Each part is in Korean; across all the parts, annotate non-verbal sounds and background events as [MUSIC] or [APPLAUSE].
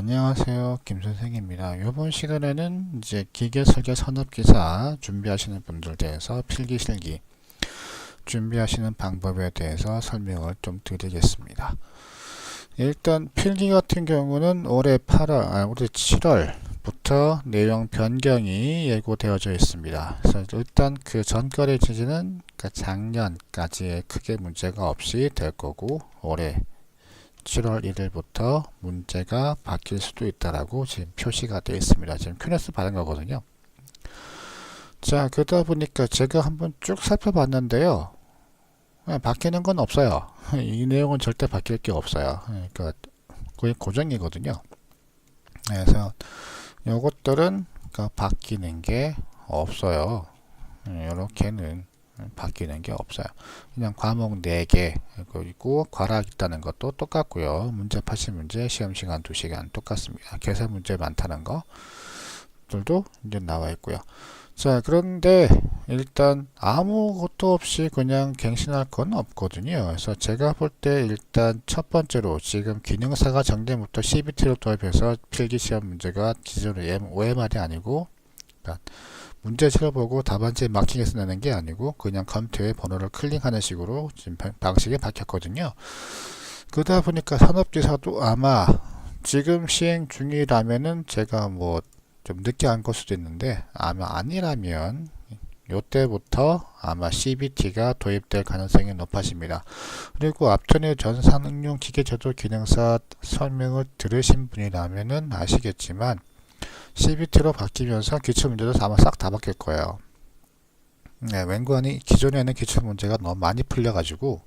안녕하세요. 김선생입니다. 이번 시간에는 이제 기계 설계 산업기사 준비하시는 분들 대해서 필기실기 준비하시는 방법에 대해서 설명을 좀 드리겠습니다. 일단 필기 같은 경우는 올해 8월, 아, 올해 7월부터 내용 변경이 예고되어져 있습니다. 그래서 일단 그 전거래 지지는 그러니까 작년까지의 크게 문제가 없이 될 거고 올해 7월 1일부터 문제가 바뀔 수도 있다라고 지금 표시가 되어 있습니다. 지금 큐네스 받은 거거든요. 자, 그러다 보니까 제가 한번 쭉 살펴봤는데요. 예, 바뀌는 건 없어요. [LAUGHS] 이 내용은 절대 바뀔 게 없어요. 그러니까 거의 고정이거든요. 그래서 요것들은 그러니까 바뀌는 게 없어요. 이렇게는 바뀌는 게 없어요. 그냥 과목 4개 그리고 과락 있다는 것도 똑같고요. 문제 80문제, 시험 시간 2시간 똑같습니다. 계산 문제 많다는 것들도 이제 나와 있고요. 자, 그런데 일단 아무것도 없이 그냥 갱신할 건 없거든요. 그래서 제가 볼 때 일단 첫 번째로 지금 기능사가 정제부터 CBT로 도입해서 필기 시험 문제가 기존의 OMR이 아니고 그러니까 문제지를 보고 답안지에 마킹해서 내는 게 아니고 그냥 컴퓨터에 번호를 클릭하는 식으로 지금 방식이 바뀌었거든요. 그러다 보니까 산업기사도 아마 지금 시행 중이라면은 제가 뭐 좀 늦게 한 걸 수도 있는데 아마 아니라면 요때부터 아마 CBT가 도입될 가능성이 높아집니다. 그리고 앞전에 전산응용 기계제도 기능사 설명을 들으신 분이라면은 아시겠지만 CBT로 바뀌면서 기출 문제도 아마 싹 다 바뀔 거예요. 네, 웬관이 기존에는 기출 문제가 너무 많이 풀려가지고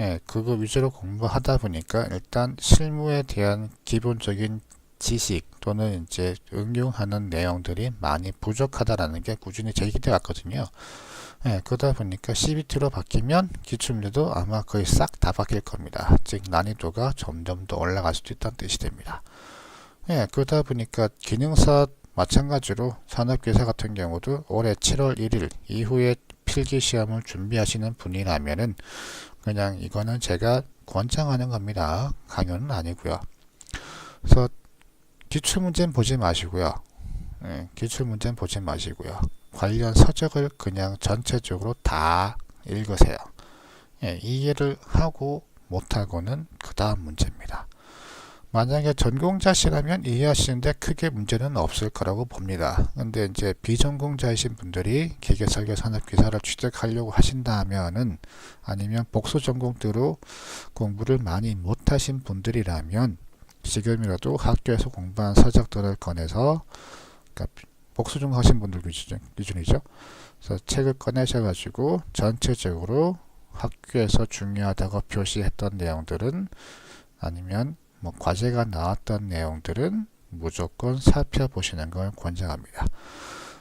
예, 그거 위주로 공부하다 보니까 일단 실무에 대한 기본적인 지식 또는 이제 응용하는 내용들이 많이 부족하다라는 게 꾸준히 제기돼 왔거든요. 예, 그러다 보니까 CBT로 바뀌면 기출문제도 아마 거의 싹 다 바뀔 겁니다. 즉 난이도가 점점 더 올라갈 수도 있다는 뜻이 됩니다. 예, 그러다 보니까 기능사 마찬가지로 산업기사 같은 경우도 올해 7월 1일 이후에 필기 시험을 준비하시는 분이라면은 그냥 이거는 제가 권장하는 겁니다. 강요는 아니고요. 그래서 기출 문제는 보지 마시고요. 예, 기출 문제는 보지 마시고요. 관련 서적을 그냥 전체적으로 다 읽으세요. 예, 이해를 하고 못하고는 그 다음 문제입니다. 만약에 전공자시라면 이해하시는데 크게 문제는 없을 거라고 봅니다. 근데 이제 비전공자이신 분들이 기계 설계 산업 기사를 취득하려고 하신다면은 아니면 복수 전공대로 공부를 많이 못하신 분들이라면 지금이라도 학교에서 공부한 서적들을 꺼내서 그러니까 복수 전공하신 분들 기준, 기준이죠. 그래서 책을 꺼내셔가지고 전체적으로 학교에서 중요하다고 표시했던 내용들은 아니면 뭐 과제가 나왔던 내용들은 무조건 살펴보시는 걸 권장합니다.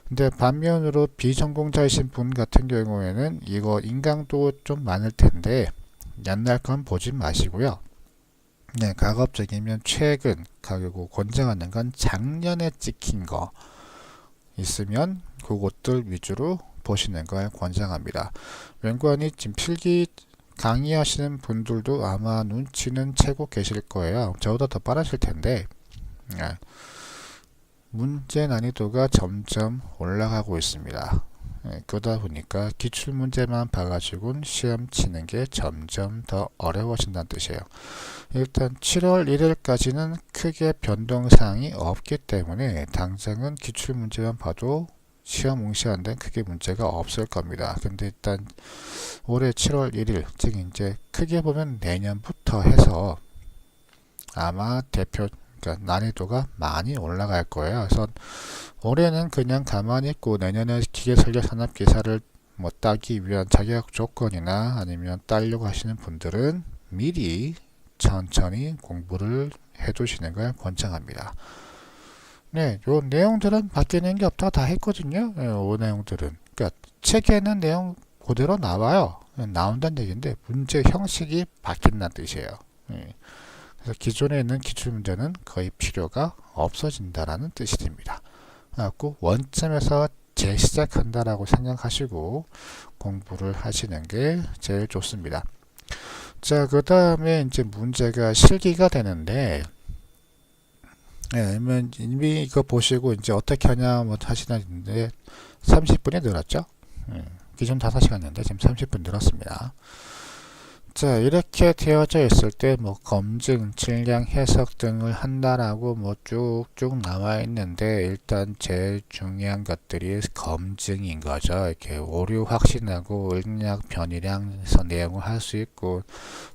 근데 반면으로 비전공자이신 분 같은 경우에는 이거 인강도 좀 많을 텐데 옛날 건 보지 마시고요. 네, 가급적이면 최근 가격고 권장하는 건 작년에 찍힌 거 있으면 그것들 위주로 보시는 걸 권장합니다. 웬관이 지금 필기 강의하시는 분들도 아마 눈치는 채고 계실 거예요. 저보다 더 빠르실 텐데 예. 문제 난이도가 점점 올라가고 있습니다. 예, 그러다 보니까 기출문제만 봐가지고 시험 치는 게 점점 더 어려워진다는 뜻이에요. 일단 7월 1일까지는 크게 변동사항이 없기 때문에 당장은 기출문제만 봐도 시험 응시한 데는 크게 문제가 없을 겁니다. 근데 일단 올해 7월 1일, 즉 이제 크게 보면 내년부터 해서 아마 대표 그러니까 난이도가 많이 올라갈 거예요. 그래서 올해는 그냥 가만히 있고 내년에 기계설계 산업 기사를 뭐 따기 위한 자격 조건이나 아니면 따려고 하시는 분들은 미리 천천히 공부를 해 두시는 걸 권장합니다. 네, 요 내용들은 바뀌는 게 없다 다 했거든요. 네, 요 내용들은. 그러니까 책에는 내용 그대로 나와요. 네, 나온다는 얘기인데 문제 형식이 바뀐다는 뜻이에요. 네. 그래서 기존에 있는 기출문제는 거의 필요가 없어진다라는 뜻이 됩니다. 그래갖고 원점에서 재시작한다라고 생각하시고 공부를 하시는 게 제일 좋습니다. 자, 그 다음에 이제 문제가 실기가 되는데 예, 그러면 이미 이거 보시고 이제 어떻게 하냐 뭐 하시는데 30분이 늘었죠. 예, 기존 5시간이었는데 지금 30분 늘었습니다. 자, 이렇게 되어져 있을 때 뭐 검증, 질량, 해석 등을 한다라고 뭐 쭉쭉 나와 있는데 일단 제일 중요한 것들이 검증인 거죠. 이렇게 오류 확신하고 응약 변이량에서 내용을 할 수 있고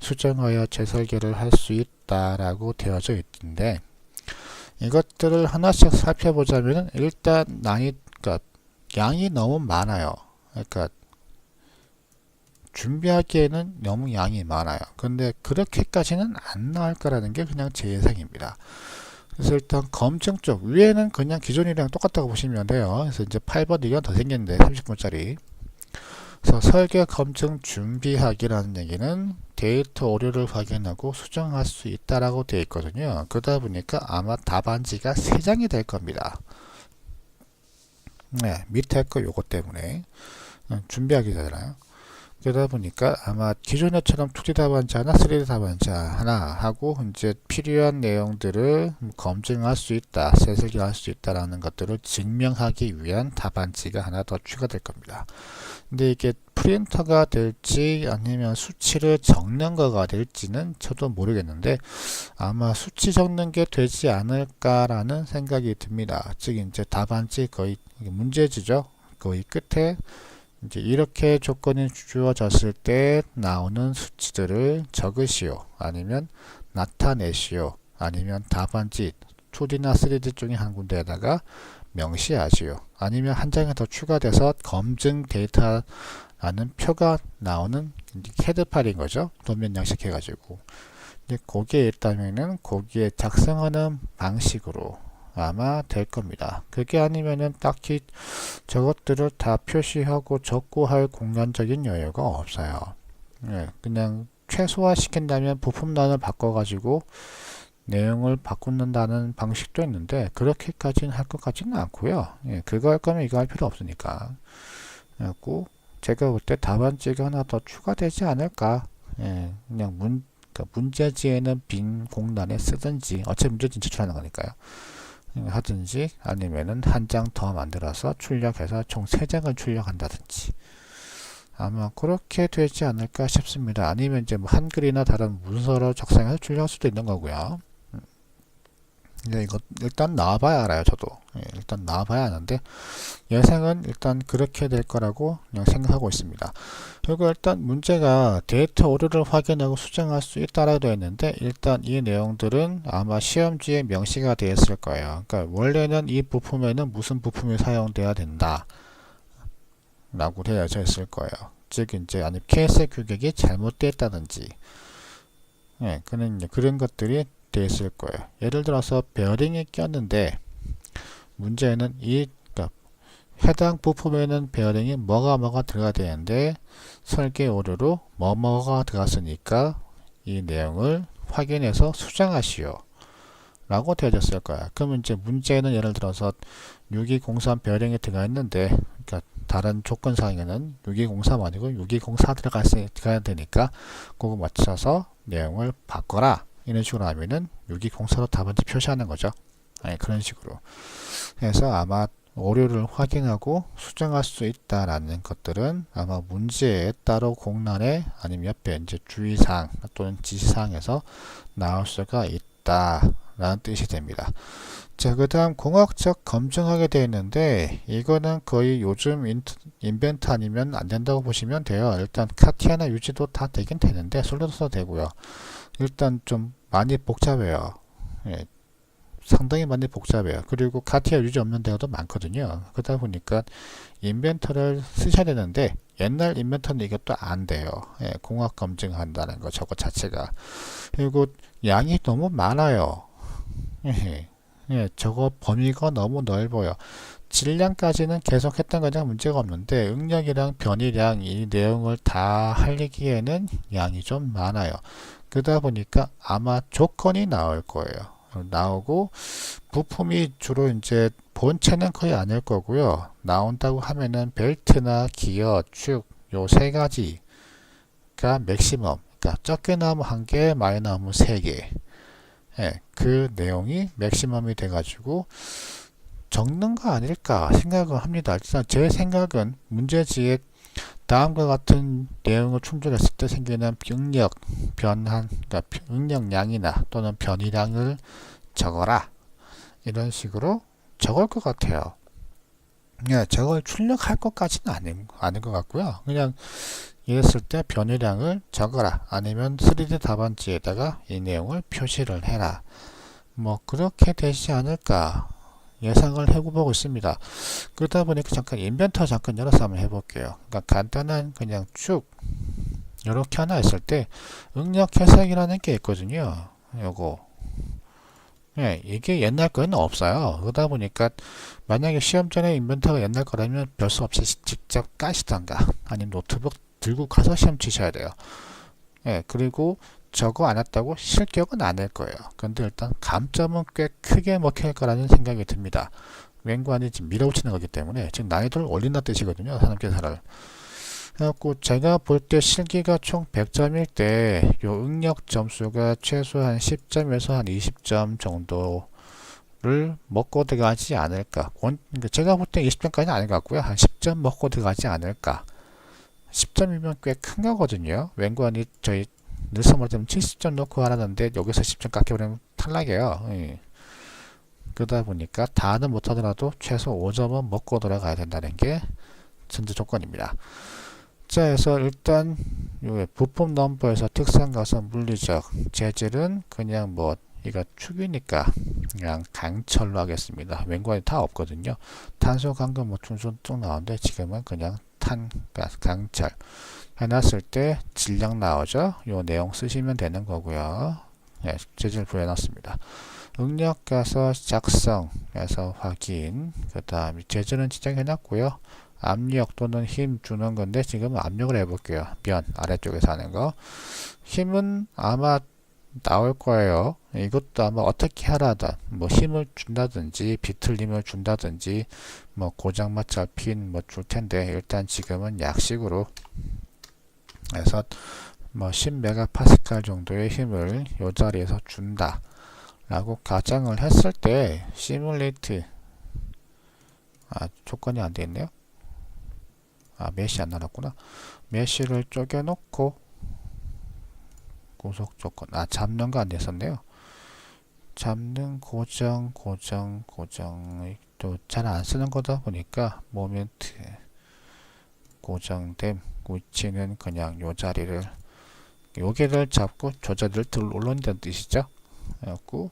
수정하여 재설계를 할 수 있다라고 되어져 있는데 이것들을 하나씩 살펴보자면 일단 난이 그러니까 양이 너무 많아요. 그러니까 준비하기에는 너무 양이 많아요. 근데 그렇게까지는 안 나올 거라는 게 그냥 제 예상입니다. 그래서 일단 검증 쪽 위에는 그냥 기존이랑 똑같다고 보시면 돼요. 그래서 이제 8번 이건 더 생겼는데 30분짜리. 그래서 설계 검증 준비하기라는 얘기는 데이터 오류를 확인하고 수정할 수 있다라고 되어 있거든요. 그러다 보니까 아마 답안지가 3장이 될 겁니다. 네, 밑에 거 요거 때문에 음, 준비하기 되잖아요. 그러다 보니까 아마 기존에처럼 2D 답안지 하나, 3D 답안지 하나 하고 이제 필요한 내용들을 검증할 수 있다, 새슬기할 수 있다라는 것들을 증명하기 위한 답안지가 하나 더 추가될 겁니다. 근데 이게 프린터가 될지 아니면 수치를 적는 거가 될지는 저도 모르겠는데 아마 수치 적는 게 되지 않을까라는 생각이 듭니다. 즉 이제 답안지 거의 문제지죠. 거의 끝에 이제 이렇게 조건이 주어졌을 때 나오는 수치들을 적으시오. 아니면 나타내시오. 아니면 답안지 2D나 3D 중에 한 군데에다가 명시하시오. 아니면 한 장에 더 추가돼서 검증 데이터라는 표가 나오는 헤드 파일인 거죠. 도면 양식해 가지고. 거기에 있다면은 거기에 작성하는 방식으로 아마 될 겁니다. 그게 아니면은 딱히 저것들을 다 표시하고 적고 할 공간적인 여유가 없어요. 예, 그냥 최소화 시킨다면 부품란을 바꿔가지고 내용을 바꾼다는 방식도 있는데 그렇게까지는 할 것 같지는 않고요. 예, 그거 할 거면 이거 할 필요 없으니까. 그래갖고 제가 볼 때 답안지가 하나 더 추가되지 않을까. 예, 그냥 문, 그러니까 문제지에는 빈 공란에 쓰든지 어차피 문제지 제출하는 거니까요. 하든지 아니면은 한 장 더 만들어서 출력해서 총 3장을 출력한다든지 아마 그렇게 되지 않을까 싶습니다. 아니면 이제 뭐 한글이나 다른 문서로 작성해서 출력할 수도 있는 거고요. 네, 이거 일단 나와봐야 알아요, 저도. 예, 일단 나와봐야 아는데 예상은 일단 그렇게 될 거라고 그냥 생각하고 있습니다. 그리고 일단 문제가 데이터 오류를 확인하고 수정할 수 있다라고 있는데 일단 이 내용들은 아마 시험지에 명시가 되어 있을 거예요. 그러니까 원래는 이 부품에는 무슨 부품이 사용돼야 된다 라고 되어져 있을 거예요. 즉 이제 아니 케이스 규격이 잘못되었다든지 예, 그런 그런 것들이 되어 있을 거예요. 예를 들어서 베어링이 꼈는데 문제는 이 그러니까 해당 부품에는 베어링이 뭐가 뭐가 들어가야 되는데 설계 오류로 뭐뭐가 들어갔으니까 이 내용을 확인해서 수정하시오 라고 되어졌을 거야. 그러면 이제 문제는 예를 들어서 6203 베어링이 들어가 있는데 그러니까 다른 조건 상에는 6203 아니고 6204 들어가야 되니까 그거 맞춰서 내용을 바꿔라 이런 식으로 하면은 여기 공사로 답안지 표시하는 거죠. 네, 그런 식으로 해서 아마 오류를 확인하고 수정할 수 있다라는 것들은 아마 문제에 따로 공란에 아니면 옆에 이제 주의사항 또는 지시사항에서 나올 수가 있다라는 뜻이 됩니다. 자, 그 다음 공학적 검증하게 되어 있는데 이거는 거의 요즘 인트, 인벤트 아니면 안 된다고 보시면 돼요. 일단 카티아나 유지도 다 되긴 되는데 솔로도 되고요. 일단 좀 많이 복잡해요. 예, 상당히 많이 복잡해요. 그리고 카티아 유지 없는 데가 더 많거든요. 그러다 보니까 인벤터를 쓰셔야 되는데 옛날 인벤터는 이것도 안 돼요. 예, 공학 검증한다는 거 저거 자체가. 그리고 양이 너무 많아요. 예, 예, 저거 범위가 너무 넓어요. 질량까지는 계속 했던 거냐 문제가 없는데 응력이랑 변이량 이 내용을 다 하기에는 양이 좀 많아요. 그러다 보니까 아마 조건이 나올 거예요. 나오고 부품이 주로 이제 본체는 거의 아닐 거고요. 나온다고 하면은 벨트나 기어, 축 요 세 가지가 맥시멈. 그러니까 적게 나오면 한 개, 많이 나오면 세 개. 예, 그 내용이 맥시멈이 돼가지고 적는 거 아닐까 생각을 합니다. 일단 제 생각은 문제지에 다음과 같은 내용을 충족했을 때 생기는 응력 변환, 그러니까 응력량이나 또는 변이량을 적어라 이런 식으로 적을 것 같아요. 예, 저걸 출력할 것까지는 아닌, 아닌 것 같고요. 그냥 이랬을 때 변이량을 적어라 아니면 3D 답안지에다가 이 내용을 표시를 해라 뭐 그렇게 되지 않을까 예상을 해보고 있습니다. 그러다 보니까 잠깐 인벤터 잠깐 열어서 한번 해볼게요. 그러니까 간단한 그냥 쭉 이렇게 하나 있을 때 응력 해석이라는 게 있거든요. 요거. 예, 이게 옛날 거는 없어요. 그러다 보니까 만약에 시험 전에 인벤터가 옛날 거라면 별 수 없이 직접 까시던가 아니면 노트북 들고 가서 시험 치셔야 돼요. 예, 그리고 저거 안 했다고 실격은 안 할 거예요. 근데 일단 감점은 꽤 크게 먹힐 거라는 생각이 듭니다. 웬관이 지금 밀어붙이는 거기 때문에 지금 난이도를 올린다 뜻이거든요. 산업계사를. 그래갖고 제가 볼 때 실기가 총 100점일 때 요 응력 점수가 최소한 10점에서 한 20점 정도를 먹고 들어가지 않을까. 원- 그러니까 제가 볼 때 20점까지는 아닌 것 같고요. 한 10점 먹고 들어가지 않을까. 10점이면 꽤 큰 거거든요. 웬관이 저희 늘서 말하면 70점 놓고 하라는데 여기서 10점 깎여버리면 탈락이에요. 예. 그러다 보니까 다는 못하더라도 최소 5점은 먹고 들어가야 된다는 게 전제 조건입니다. 자, 그래서 일단 요 부품 넘버에서 특성 가서 물리적 재질은 그냥 뭐 이거 축이니까 그냥 강철로 하겠습니다. 웬관이 다 없거든요. 탄소, 강금, 뭐 중소 쭉 나오는데 지금은 그냥 탄, 강철 해놨을 때 질량 나오죠. 요 내용 쓰시면 되는 거고요. 네, 재질 부여놨습니다. 응력 가서 작성에서 확인 그 다음에 재질은 지정해놨고요. 압력 또는 힘 주는 건데 지금 압력을 해볼게요. 면 아래쪽에서 하는 거 힘은 아마 나올 거예요. 이것도 아마 어떻게 하라든 뭐 힘을 준다든지 비틀림을 준다든지 뭐 고장 맞춰 핀뭐 줄 텐데 일단 지금은 약식으로 해서 뭐 10메가파스칼 정도의 힘을 이 자리에서 준다 라고 가정을 했을 때 시뮬레이트 아 조건이 안돼 있네요? 아 메시 안 나왔구나. 메시를 쪼개 놓고 구속 조건. 아 잡는 거 안 됐었네요. 잡는 고정 고정 고정 또 잘 안 쓰는 거다 보니까 모멘트 고정됨 위치는 그냥 요 자리를 요게를 잡고 저 자리를 들 올린다는 뜻이죠? 그래갖고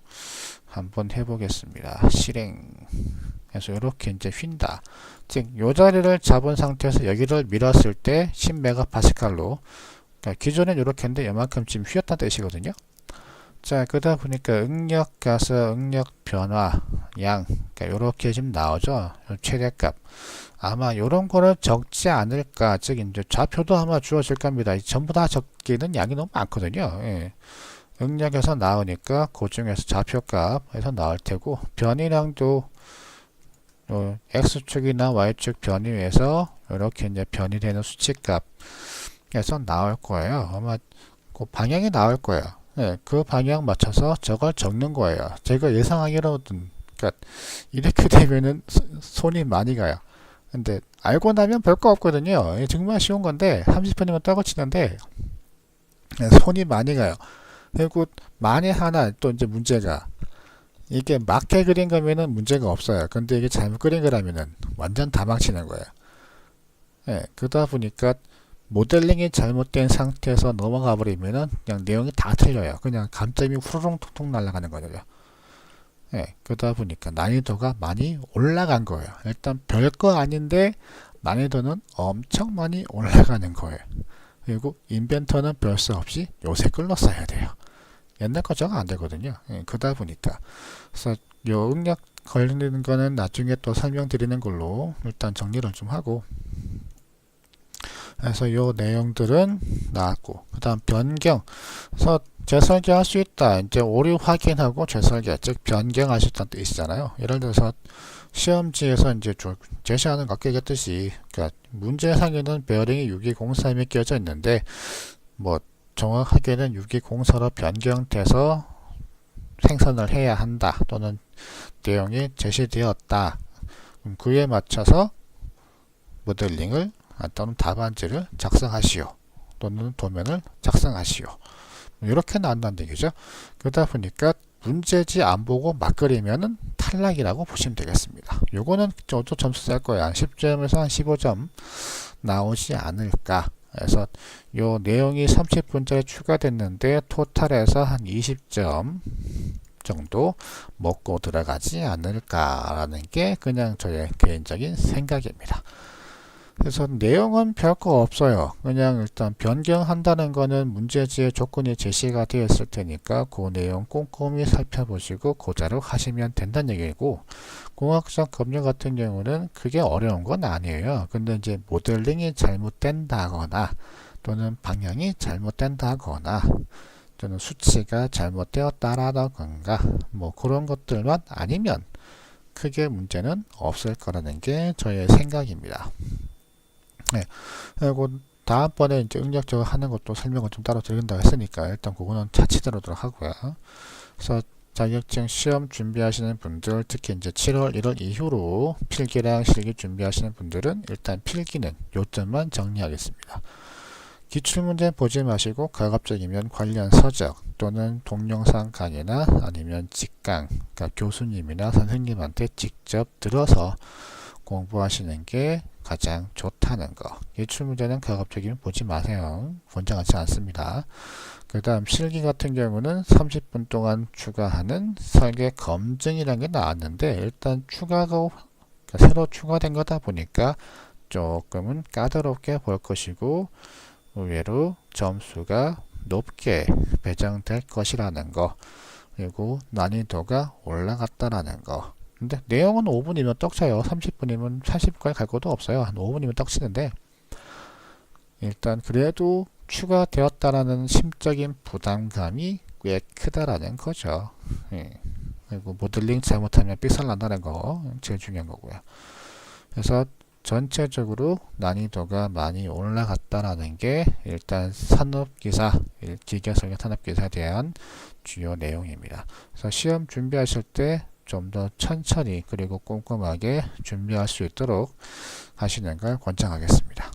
한번 해보겠습니다. 실행. 그래서 이렇게 이제 휜다. 즉 요 자리를 잡은 상태에서 여기를 밀었을 때 10메가파스칼로 그러니까 기존엔 이렇게 했는데 이만큼 지금 휘었다는 뜻이거든요 자 그러다 보니까 응력 가서 응력 변화 양 그러니까 이렇게 지금 나오죠 요 최대값. 아마 이런 거를 적지 않을까 즉 이제 좌표도 아마 주어질 겁니다. 이 전부 다 적기는 양이 너무 많거든요. 예. 응력에서 나오니까 그 중에서 좌표값에서 나올 테고 변이량도 요 x축이나 y축 변이에서 이렇게 이제 변이되는 수치값에서 나올 거예요. 아마 그 방향이 나올 거예요 네, 그 방향 맞춰서 저걸 적는 거예요. 제가 예상하기로는 그러니까 이렇게 [LAUGHS] 되면은 소- 손이 많이 가요. 근데 알고 나면 별거 없거든요. 이게 정말 쉬운 건데 30분이면 떨어지는데 네, 손이 많이 가요. 그리고 만에 하나 또 이제 문제가 이게 맞게 그린 거면은 문제가 없어요. 근데 이게 잘못 그린 거라면은 완전 다 망치는 거예요. 예, 그러다 보니까 모델링이 잘못된 상태에서 넘어가 버리면은 그냥 내용이 다 틀려요. 그냥 감점이 후루룩 툭툭 날아가는 거죠. 예, 그러다 보니까 난이도가 많이 올라간 거예요. 일단 별거 아닌데 난이도는 엄청 많이 올라가는 거예요. 그리고 인벤터는 별수 없이 요새 끌러 써야 돼요. 옛날 거 저거 안 되거든요. 예, 그러다 보니까 그래서 요 응력 걸리는 거는 나중에 또 설명드리는 걸로 일단 정리를 좀 하고 그래서 요 내용들은 나왔고 그 다음 변경. 그래서 재설계 할 수 있다. 이제 오류 확인하고 재설계 즉 변경할 수 있다는 뜻이잖아요. 예를 들어서 시험지에서 이제 조- 제시하는 거 아까 얘기했듯이 그러니까 문제 상에는 베어링이 6203이 끼어져 있는데 뭐 정확하게는 6204로 변경돼서 생성을 해야 한다. 또는 내용이 제시되었다. 그에 맞춰서 모델링을 아, 또는 답안지를 작성하시오. 또는 도면을 작성하시오. 이렇게 나온다는 얘기죠. 그러다 보니까 문제지 안 보고 막 그리면은 탈락이라고 보시면 되겠습니다. 요거는 저도 점수 쌀 거예요. 한 10점에서 한 15점 나오지 않을까 그래서 요 내용이 30분짜리 추가됐는데 토탈에서 한 20점 정도 먹고 들어가지 않을까라는 게 그냥 저의 개인적인 생각입니다. 그래서 내용은 별거 없어요. 그냥 일단 변경한다는 거는 문제지의 조건이 제시가 되어 있을 테니까 그 내용 꼼꼼히 살펴보시고 고자로 하시면 된다는 얘기고 공학적 검증 같은 경우는 그게 어려운 건 아니에요. 근데 이제 모델링이 잘못된다거나 또는 방향이 잘못된다거나 또는 수치가 잘못되었다라던가 뭐 그런 것들만 아니면 크게 문제는 없을 거라는 게 저의 생각입니다. 네. 그리고 다음번에 이제 응력적으로 하는 것도 설명을 좀 따로 드린다고 했으니까 일단 그거는 차치 다루도록 하고요. 그래서 자격증 시험 준비하시는 분들 특히 이제 7월 1월 이후로 필기랑 실기 준비하시는 분들은 일단 필기는 요점만 정리하겠습니다. 기출문제 보지 마시고 가급적이면 관련 서적 또는 동영상 강의나 아니면 직강 그러니까 교수님이나 선생님한테 직접 들어서 공부하시는 게 가장 좋다는 거. 기출문제는 가급적이면 보지 마세요. 권장하지 않습니다. 그 다음 실기 같은 경우는 30분 동안 추가하는 설계 검증이라는 게 나왔는데 일단 추가가 그러니까 새로 추가된 거다 보니까 조금은 까다롭게 볼 것이고 의외로 점수가 높게 배정될 것이라는 거 그리고 난이도가 올라갔다라는 거 근데 내용은 5분이면 떡쳐요. 30분이면 40분까지 갈 것도 없어요. 한 5분이면 떡치는데. 일단 그래도 추가되었다라는 심적인 부담감이 꽤 크다라는 거죠. 예. 그리고 모델링 잘못하면 삐살난다는 거 제일 중요한 거고요. 그래서 전체적으로 난이도가 많이 올라갔다라는 게 일단 산업기사, 기계설계 산업기사에 대한 주요 내용입니다. 그래서 시험 준비하실 때 좀 더 천천히 그리고 꼼꼼하게 준비할 수 있도록 하시는 걸 권장하겠습니다.